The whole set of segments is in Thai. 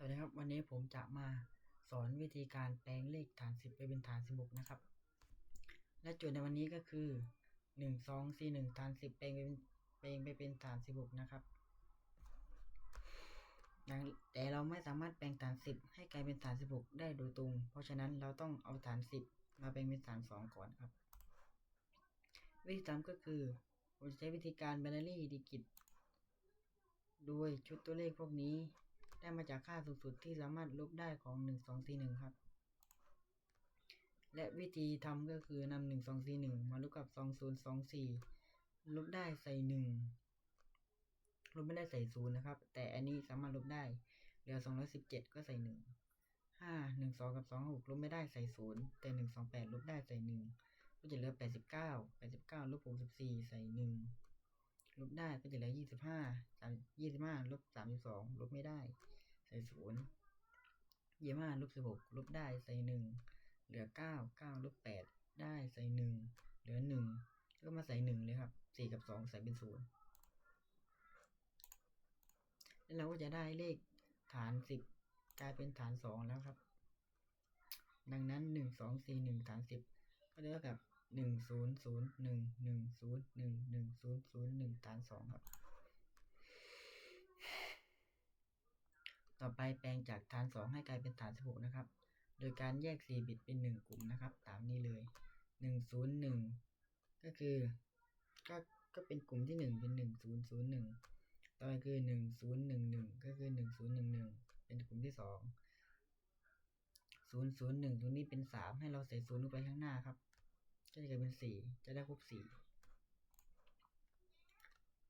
สวัสดีครับวันนี้ผมจะมาสอนวิธีการแปลงเลขฐานสิบไปเป็นฐานสิบหกนะครับ และโจทย์ในวันนี้ก็คือหนึ่งสองสี่หนึ่งฐานสิบแปลงไปเป็นแปลงไปเป็นฐานสิบหกนะครับแต่เราไม่สามารถแปลงฐานสิบให้กลายเป็นฐานสิบหกได้โดยตรง เพราะฉะนั้นเราต้องเอาฐานสิบมาแปลงเป็นฐานสองก่อนครับ วิธีทำก็คือผมจะใช้วิธีการ binary digit โดยชุดตัวเลขพวกนี้ ได้มาจากค่าสูงสุดที่สามารถลบได้ของ 1241 ครับ และวิธีทำก็คือนำ1241 มาลบกับ 2024 ลบได้ใส่ 1 ลบไม่ได้ใส่0นะครับ แต่อันนี้สามารถลบได้ เหลือ 217 ก็ใส่ 1 5 12 กับ 26 ลบไม่ได้ใส่ 0 แต่ 128 ลบได้ใส่ 1 ก็จะเหลือ 89 89 ลบ64 ใส่ 1 ลบได้ก็จะเหลือยี่สิบห้าสามยี่สิบห้าลบสามสิบสองลบไม่ได้ ใส่ศูนย์ยี่ห้าลบสิบหกลบได้ใส่หนึ่งเหลือเก้าเก้าลบแปดได้ใส่หนึ่งเหลือหนึ่งแล้วก็มาใส่หนึ่งเลยครับสี่กับสองใส่เป็นศูนย์แล้วเราก็จะได้เลขฐานสิบกลายเป็นฐานสองแล้วครับ ดังนั้นหนึ่งสองสี่หนึ่งฐานสิบก็เท่ากับ หนึ่งศูนย์ศูนย์หนึ่งหนึ่งศูนย์หนึ่งหนึ่งศูนย์ศูนย์หนึ่งฐานสองครับ ต่อไปแปลงจากฐานสองให้กลายเป็นฐานสิบหกนะครับ โดยการแยกสี่บิตเป็นหนึ่งกลุ่มนะครับ ตามนี้เลยหนึ่งศูนย์หนึ่งก็คือก็ก็เป็นกลุ่มที่หนึ่งเป็นหนึ่งศูนย์ศูนย์หนึ่งต่อไปคือหนึ่งศูนย์หนึ่งหนึ่งก็คือหนึ่งศูนย์หนึ่งหนึ่งเป็นกลุ่มที่สองศูนย์ศูนย์หนึ่งตรงนี้เป็นสามให้เราใส่ศูนย์ลงไปข้างหน้าครับ จะกลายเป็นสี่จะได้ครบสี่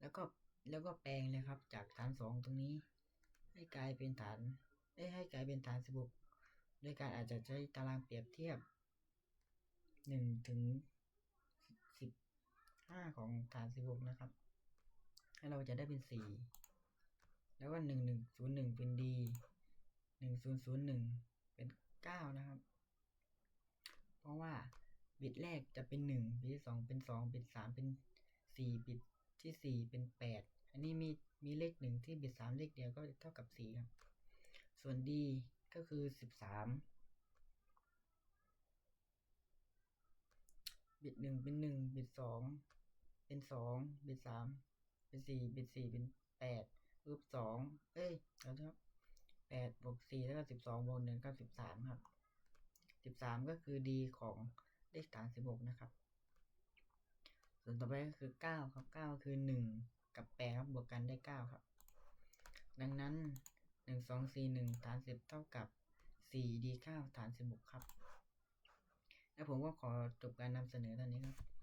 แล้วก็แล้วก็แปลงเลยครับ จากฐานสองตรงนี้ ให้กลายเป็นฐานได้ให้กลายเป็นฐานสิบหกโดยการอาจจะใช้ตารางเปรียบเทียบหนึ่งถึงสิบห้าของฐานสิบหกนะครับให้เราจะได้เป็นสี่แล้วก็หนึ่งหนึ่งศูนย์หนึ่งเป็นดีหนึ่งศูนย์ศูนย์หนึ่งเป็นเก้านะครับ เพราะว่า บิตแรกจะเป็นหนึ่งบิตที่สองเป็นสองบิตสามเป็นสี่บิตที่สี่เป็นแปดอันนี้มีมีเลขหนึ่งที่บิตสามเลขเดียวก็เท่ากับสี่ครับ ส่วน D ก็คือสิบสามบิตหนึ่งเป็นหนึ่งบิตสองเป็นสองบิตสามเป็นสี่บิตสี่เป็นแปดรูปสองเอ้ยแล้วครับแปดบวกสี่แล้วก็สิบสองบวกหนึ่งก็สิบสามครับสิบสามก็คือ D ของ เลขฐานสิบหกนะครับ ส่วนต่อไปก็คือเก้าครับเก้าคือหนึ่งกับแปดครับบวกกันได้เก้าครับ ดังนั้นหนึ่งสองสี่หนึ่งฐานสิบเท่ากับสี่ดีเก้าฐานสิบหกครับ แล้วผมก็ขอจบการนำเสนอตอนนี้ครับ